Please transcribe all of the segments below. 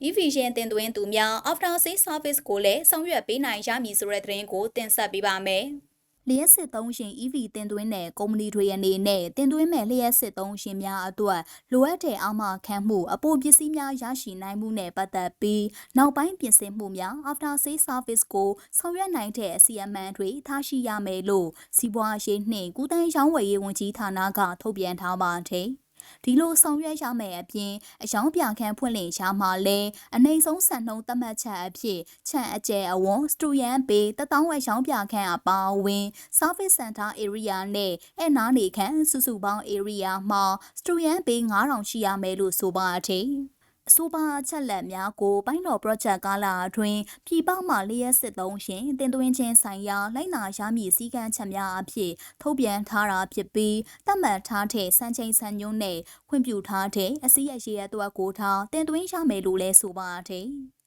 Vision တင်သွင်းသူများ After Sales Service ကိုလည်းဆောင်ရွက်ပေးနိုင်ရမည်ဆိုတဲ့သတင်းကိုတင်ဆက်ပေးပါမယ်။လျှက်စစ်သုံးရှင် EV တင်သွင်းတဲ့ကုမ္ပဏီတွေအနေနဲ့တင်သွင်းမဲ့လျှက်စစ်သုံးရှင်များအတွက်လိုအပ်တဲ့အာမခံမှုအပိုပစ္စည်းများရရှိနိုင်မှုနဲ့ပတ်သက်ပြီးနောက်ပိုင်းပြင်ဆင်မှုများ After Sales Service ကိုဆောင်ရွက်နိုင်တဲ့အစီအမံတွေထားရှိရမယ်လို့စီးပွားရေးနှင့်ကုသရေးရောင်းဝယ်ရေးဝန်ကြီးဌာနကထုတ်ပြန်ထားပါတယ်။ ဒီလိုဆောင်ရွက်ရမယ်အပြင်အယောင်ပြခန်းဖွင့်လှစ်ရှားမှာလဲအနိုင်ဆုံးစံနှုန်းသတ်မှတ်ချက်အဖြစ်ခြံအကျယ်အဝန်းစတူယန်ပေတထောင်ဝက်ရောင်းပြခန်းအပါအဝင် service center area နဲ့အဲ့နားနေခန်းစုစုပေါင်း area မှာစတူယန်ပေ9000ရှိရမယ်လို့ဆိုပါတဲ့ အဆိုပါအချက်လက်များကိုပိုင်းတော် project ကာလအတွင်းပြည်ပမှလျက်စစ်သုံးရှင်တင်သွင်းခြင်းဆိုင်ရာလိုက်နာရမည့်စည်းကမ်းချက်များအဖြစ်ထုတ်ပြန်ထားတာဖြစ်ပြီးတတ်မှတ်ထားတဲ့စံချိန်စံညွှန်းနဲ့ခွင့်ပြုထားတဲ့အစည်းအရေးအတွက်ကိုထားတင်သွင်းရမယ်လို့လည်းဆိုပါတယ်။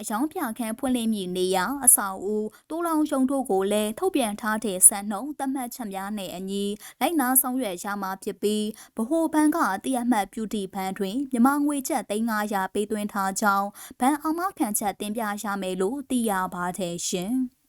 အယောင်ပြခန်းဖွင့်လှစ်မည်နေရာအဆောက်အဦတိုးလောင်ရှုံတို့ကိုလည်းထုတ်ပြန်ထားတဲ့စံနှုန်းသတ်မှတ်ချက်များနဲ့အညီလိုက်နာဆောင်ရွက်ရမှာဖြစ်ပြီးဗဟိုဘဏ်ကအတိအမှတ်ပြုတီဘဏ်တွင်မြန်မာငွေကျပ်300ပေးသွင်းထားကြောင်းဘဏ်အောင်မခံချက်တင်ပြရမယ်လို့သိရပါတယ်ရှင်။